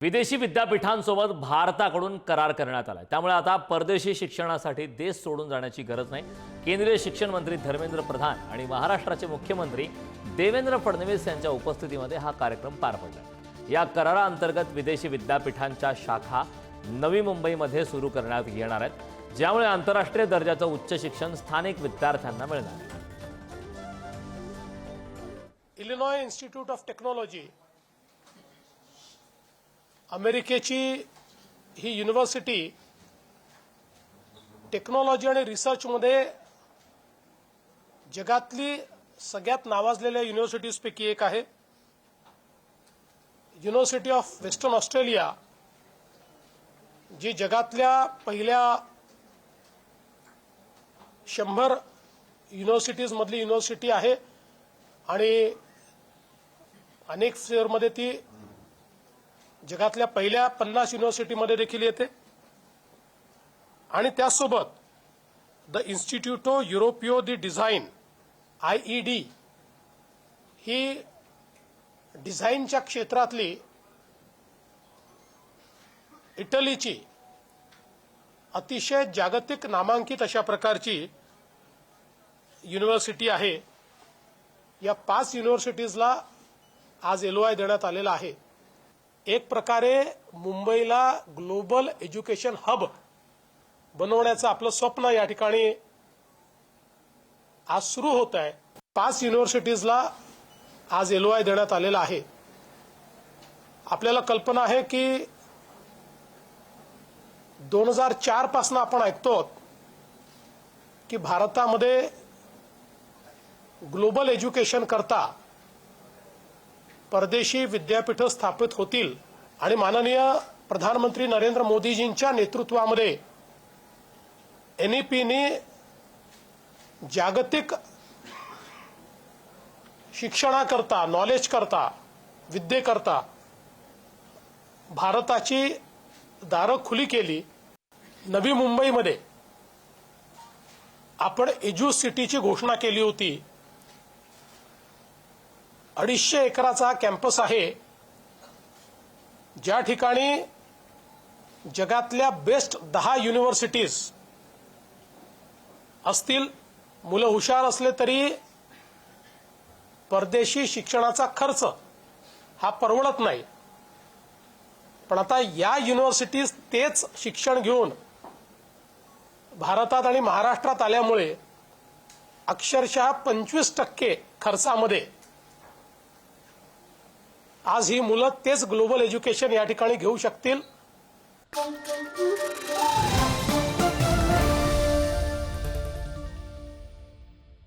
विदेशी विद्यापीठांसोबत भारताकडून करार करण्यात आलाय. त्यामुळे आता परदेशी शिक्षणासाठी देश सोडून जाण्याची गरज नाही. केंद्रीय शिक्षण मंत्री धर्मेंद्र प्रधान आणि महाराष्ट्राचे मुख्यमंत्री देवेंद्र फडणवीस यांच्या उपस्थितीमध्ये हा कार्यक्रम पार पडला. या कराराअंतर्गत विदेशी विद्यापीठांच्या शाखा नवी मुंबईमध्ये सुरू करण्यात येणार आहेत. ज्यामुळे आंतरराष्ट्रीय दर्जाचं उच्च शिक्षण स्थानिक विद्यार्थ्यांना मिळणार. आहे इलिनॉय इन्स्टिट्यूट ऑफ टेक्नॉलॉजी अमेरिकेची ही युनिव्हर्सिटी टेक्नॉलॉजी आणि रिसर्चमध्ये जगातली सगळ्यात नावाजलेल्या युनिव्हर्सिटीजपैकी एक आहे. युनिव्हर्सिटी ऑफ वेस्टर्न ऑस्ट्रेलिया जी जगातल्या पहिल्या शंभर युनिव्हर्सिटीजमधली युनिव्हर्सिटी आहे. आणि अनेक फेअरमध्ये ती जगातल्या पहिल्या पन्नास युनिव्हर्सिटीमध्ये देखील येते. आणि त्यासोबत the Istituto Europeo di Design I E D ही डिझाईनच्या क्षेत्रातली इटलीची अतिशय जागतिक नामांकित अशा प्रकारची युनिव्हर्सिटी आहे. या पाच युनिव्हर्सिटीजला आज एलओआय देण्यात आलेला आहे. एक प्रकारे मुंबईला ग्लोबल एज्युकेशन हब बनवण्याचं आपलं स्वप्न या ठिकाणी आज सुरू होत आहे. पाच युनिव्हर्सिटीजला आज एलओआय देण्यात आलेला आहे. आपल्याला कल्पना आहे की दोन हजार चारपासून आपण ऐकतो की भारतामध्ये ग्लोबल एज्युकेशन करता परदेशी विद्यापीठं स्थापित होतील. आणि माननीय प्रधानमंत्री नरेंद्र मोदीजींच्या नेतृत्वामध्ये एनईपीने जागतिक शिक्षणाकरता नॉलेज करता विद्येकरता भारताची दारं खुली केली. नवी मुंबईमध्ये आपण एज्यू सिटीची घोषणा केली होती. अडीचशे एकराचा कॅम्पस आहे. ज्या ठिकाणी जगातल्या बेस्ट दहा युनिव्हर्सिटीज असतील मुलं हुशार असले तरी परदेशी शिक्षणाचा खर्च हा परवडत नाही. पण आता या युनिव्हर्सिटीज तेच शिक्षण घेऊन भारतात आणि महाराष्ट्रात आल्यामुळे अक्षरशः पंचवीस टक्के खर्चामध्ये आज ही मुलं तेच ग्लोबल एज्युकेशन या ठिकाणी घेऊ शकतील.